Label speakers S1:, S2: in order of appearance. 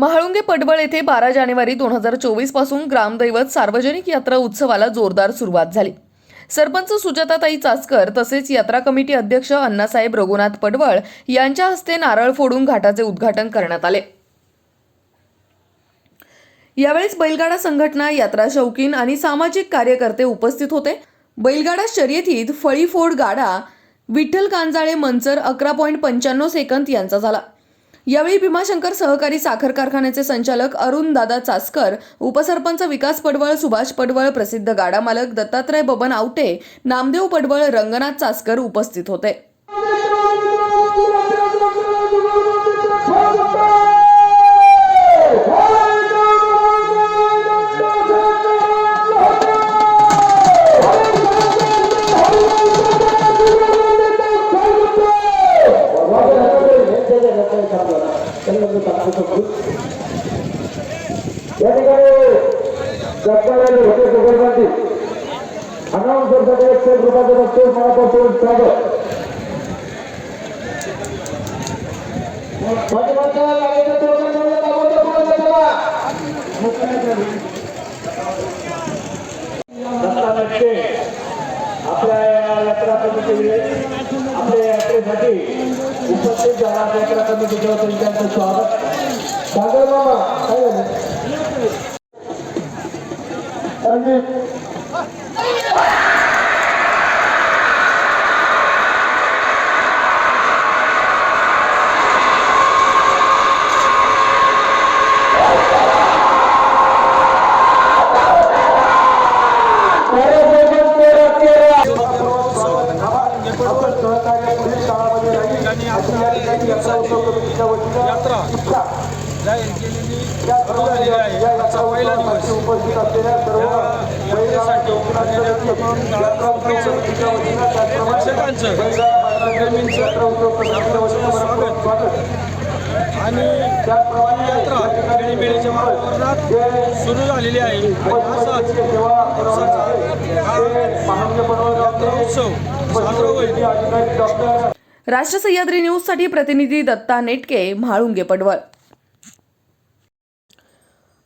S1: महाळुंगे पडबळ येथे बारा जानेवारी दोन हजार चोवीसपासून ग्रामदैवत सार्वजनिक यात्रा उत्सवाला जोरदार सुरुवात झाली. सरपंच सुजाताताई चाचकर तसेच यात्रा कमिटी अध्यक्ष अण्णासाहेब रघुनाथ पडवळ यांच्या हस्ते नारळ फोडून घाटाचे उद्घाटन करण्यात आले. यावेळेस बैलगाडा संघटना यात्रा शौकीन आणि सामाजिक कार्यकर्ते उपस्थित होते. बैलगाडा शर्यतीत फळीफोड गाडा विठ्ठल कांजाळे मंचर अकरा पॉईंट पंच्याण्णव सेकंद यांचा झाला. यावेळी भीमाशंकर सहकारी साखर कारखान्याचे संचालक अरुण दादा चासकर उपसरपंच विकास पडवळ सुभाष पडवळ प्रसिद्ध गाडा मालक दत्तात्रय बबन आवटे नामदेव पडवळ रंगनाथ चासकर उपस्थित होते.
S2: जगतारायला होते सुगरबंदी अनाऊन्सरसाठी एकशे रुपयाचं बक्षीस मनापासून स्वागत आपल्या यात्रा कमिटीने आपल्या यात्रेसाठी उपस्थित झाला यात्रा कमिटीच्या त्यांचं स्वागत सागर मामा काय झालं रणजित
S3: यात्रा. जाहीर केलेली आजचा पहिला दिवस.
S2: उपस्थित असलेल्या सर्व
S3: यात्रेसाठी प्रेक्षकांचं प्रेमींचं स्वागत आणि यात्रा वातावरणात सुरू झालेली आहे. असाच यात्रा उत्सव साजरा होईल.
S1: राष्ट्र सह्याद्री न्यूजसाठी प्रतिनिधी दत्ता नेटके म्हाळुंगे पडवळ.